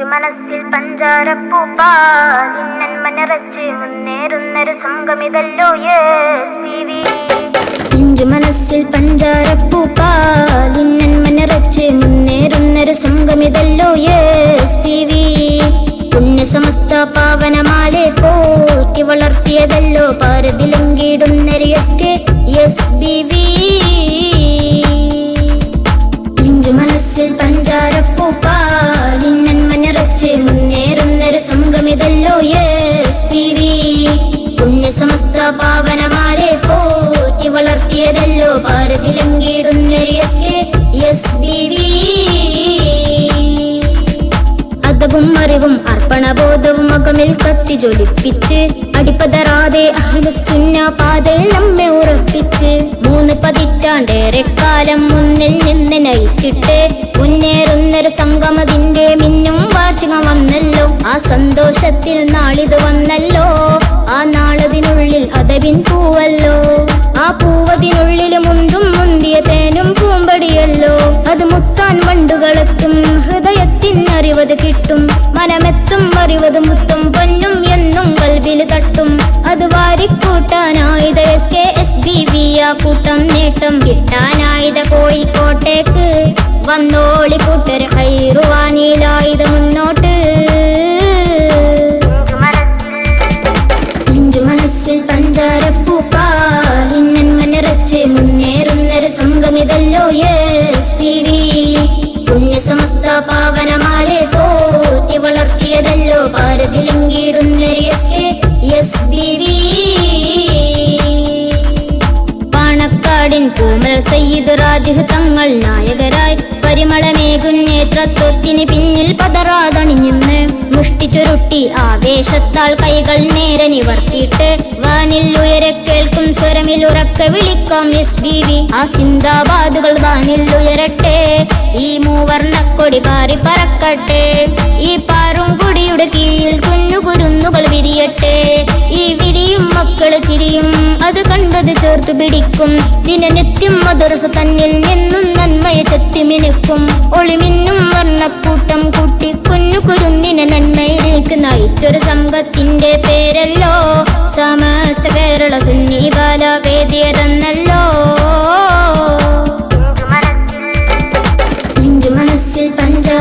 മനസ്സിൽ പഞ്ചാരപ്പൂപ്പാലിന്നൻ മനറച്ച് മുന്നേറുന്നൊരു പിഞ്ചു മനസ്സിൽ പഞ്ചാരപ്പൂപ്പാലിന്നൻ മനറച്ച് മുന്നേറുന്നൊരു സംഘമിതല്ലോ യേസ് പി വി. പാവനമാലെ പോറ്റി വളർത്തിയതല്ലോ പാരതിലങ്കിടുന്നൊരു S K S B V. പാവനമാരെ പോറ്റി വളർത്തിയതല്ലോ ഭാരതിലങ്കിടുന്നൊരു എസ് കെ എസ് അതവും അറിവും അർപ്പണബോധവും അകമിൽ കത്തി ജ്വലിപ്പിച്ച് അടിപ്പതറാതെ അഹ്ലസുന്ന പാതയിൽ നമ്മെ ഉറപ്പിച്ച് മൂന്ന് പതിറ്റാണ്ടേറെ കാലം മുന്നിൽ നിന്ന് നയിച്ചിട്ട് മുന്നേറുന്നൊരു സംഗമതിന്റെ മിന്നും വാർഷികം വന്നല്ലോ. ആ സന്തോഷത്തിൽ നാളിത് വന്നല്ലോ. അതവിൻ പൂവല്ലോ. ആ പൂവതിനുള്ളിൽ മുന്തും മുന്തിയ തേനും പൂമ്പടിയല്ലോ. അത് മുത്താൻ വണ്ടുകളെത്തും ഹൃദയത്തിൻ അറിവത് കിട്ടും. മനമെത്തും അറിവത് മുത്തും പൊന്നും എന്നും കൽവിൽ തട്ടും. അത് വാരിക്കൂട്ടാനായത് S K S B V ആ കൂട്ടം നേട്ടം കിട്ടാനായത് കോഴിക്കോട്ടേക്ക്. വന്നോളി കൂട്ടർ ഹൈറുവാനിലായത് പുണ്യസമസ്ത പാവനമാലെ പോറ്റി വളർത്തിയതല്ലോ വി പാണക്കാടിൻ കോമൽ സയ്യിദ് റാജിഹ് തങ്ങൾ നായകരായി പരിമളമേകുന്നേത്രത്വത്തിന് പിന്നിൽ പതറാതണിഞ്ഞെന്ന് മുഷ്ടി ചുരുട്ടി ആവേശത്താൽ കൈകൾ നേരെ നിവർത്തിയിട്ട് വാനിൽ ഉയരെ കേൾക്കും സ്വരമിൽ ഉറക്കെ വിളിക്കാം എസ് ബി വി ആ സിന്ദാബാദുകൾ വാനിൽ ഉയരട്ടെ. ഈ മൂവർണക്കൊടി പാറി പറക്കട്ടെ. ഈ പാറും കൊടിയുടെ കീഴിൽ കുഞ്ഞു കുരുന്നുകൾ വിരിയട്ടെ. ഈ വിരിയും മക്കൾ ചിരിയും അത് കണ്ടത് ചേർത്തു പിടിക്കും. ദിനനിത്യം മദർസ തന്നിൽ എന്നും നന്മയെ ചെത്തിമിനുക്കും. ഒളിമിന്നും വർണക്കൂട്ടം കൂട്ടി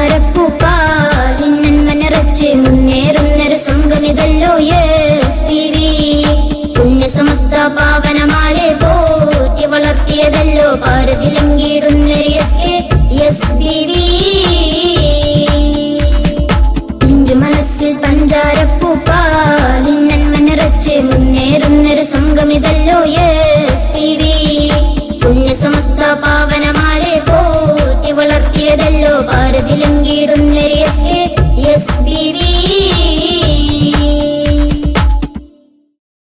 പഞ്ചാരപ്പൂപ്പാലിന്നൻ